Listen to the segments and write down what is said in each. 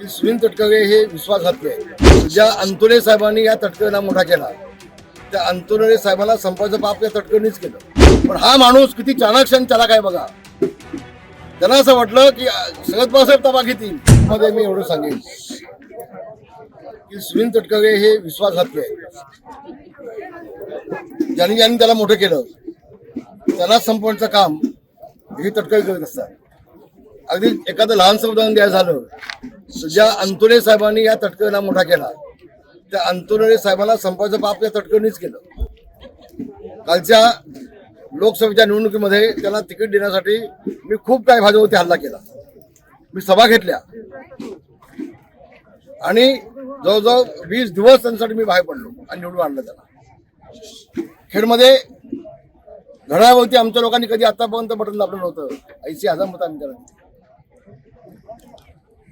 की सुनील तटकरे हे विश्वासघातले आहे ज्या अंतोले साहेबांनी या तटकरेला मोठा केला त्या अंतोले साहेबांना संपाचं पाप या तटकरेनेच केलं. पण हा माणूस किती चाणाक्ष आणि आहे बघा. त्यांना असं वाटलं की सगळ्यात बाळासाहेब ताबा घेतील मध्ये मी एवढं सांगेन. की सुनील तटकरे हे विश्वासघातले आहे ज्यांनी ज्यांनी त्याला मोठं केलं त्याला संपवण्याचं काम हे तटकरे करत असतात. अगदी एखादं लहानसं उदाहरण द्यायचं झालं. ज्या अंतुरे साहेबांनी या तटकरीला मोठा केला त्या अंतुरे साहेबांना संपाचं पाप या तटकरेनेच केलं. कालच्या लोकसभेच्या निवडणुकीमध्ये त्याला तिकीट देण्यासाठी मी खूप काही भाजपवरती हल्ला केला. मी सभा घेतल्या. आणि जवळजवळ वीस दिवस त्यांच्यासाठी मी बाहेर पडलो आणि निवडून आणलं त्याला खेडमध्ये घड्यावरती आमच्या लोकांनी कधी आतापर्यंत बटन दाबलं नव्हतं. ऐंशी हजार मतांनी त्याला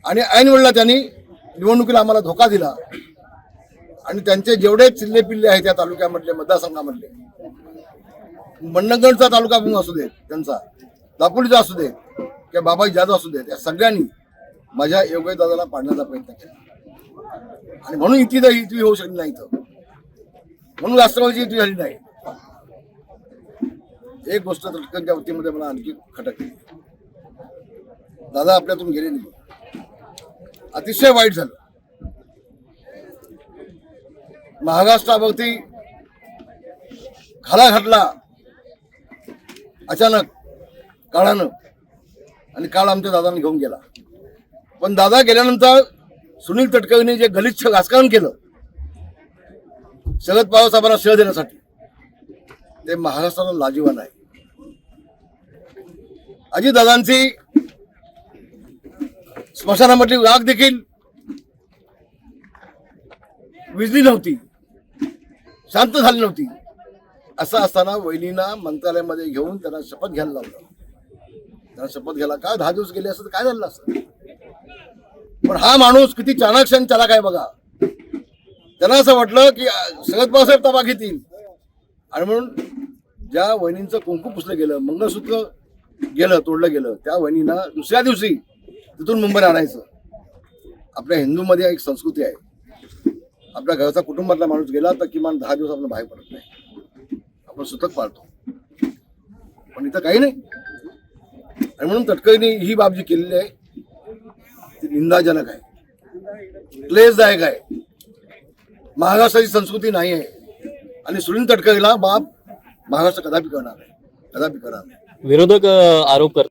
आणि ऐनवेळेला त्यांनी निवडणुकीला आम्हाला धोका दिला. आणि त्यांचे जेवढे चिल्ले पिल्ले आहेत त्या तालुक्यामधले मतदारसंघामधले मंडणगडचा तालुका पण असू देत त्यांचा दापोलीचा असू देत किंवा बाबाई जाधव असू देत या सगळ्यांनी माझ्या योग्य दादाला पाडण्याचा प्रयत्न केला. आणि म्हणून इथे तर होऊ शकली नाही इथं. म्हणून राष्ट्रवादीची इथे झाली नाही. एक गोष्ट तटकनच्या वतीमध्ये मला आणखी खटकली. दादा आपल्यातून गेले नाही. अतिशय वाईट झालं. महाराष्ट्रावरती खाला घातला. अचानक काळानं आणि काळ आमच्या दादाने घेऊन गेला. पण दादा गेल्यानंतर सुनील तटकरेंनी जे गलिच्छ राजकारण केलं शरद पवार साहेबांना श्रेय देण्यासाठी ते महाराष्ट्राला लाजीवान आहे. अजितदादांची स्मशानामध्ये आग देखील विजली नव्हती. शांत झाली नव्हती. असं असताना वहिनीना मंत्रालयामध्ये घेऊन त्यांना शपथ घ्यायला लावलं. त्यांना शपथ घ्यायला काय दहा दिवस गेले असं तर काय झालं असत? पण हा माणूस किती चाणाक्ष आणि आहे बघा. त्यांना असं वाटलं की सगळ्यात बाळासाहेब ताबा घेतील आणि म्हणून ज्या वहिनींचं कुंकू पुसलं गेलं मंगळसूत्र गेलं तोडलं गेलं त्या वहिनींना दुसऱ्या दिवशी तिथून मुंबईला आणायचं. आपल्या हिंदूमध्ये एक संस्कृती आहे. आपल्या घराचा कुटुंबातला माणूस गेला तर किमान दहा दिवस आपण बाहेर पडत नाही. आपण सुतक पाळतो. पण इथं काही नाही. आणि म्हणून तटकरीने ही बाब जी केलेली आहे ती निंदाजनक आहे. क्लेशदायक आहे. महाराष्ट्राची संस्कृती नाही आहे. आणि सुनील तटकरीला बाप महाराष्ट्र कदापि करणार नाही. कदापि करणार नाही. विरोधक आरोप करतात.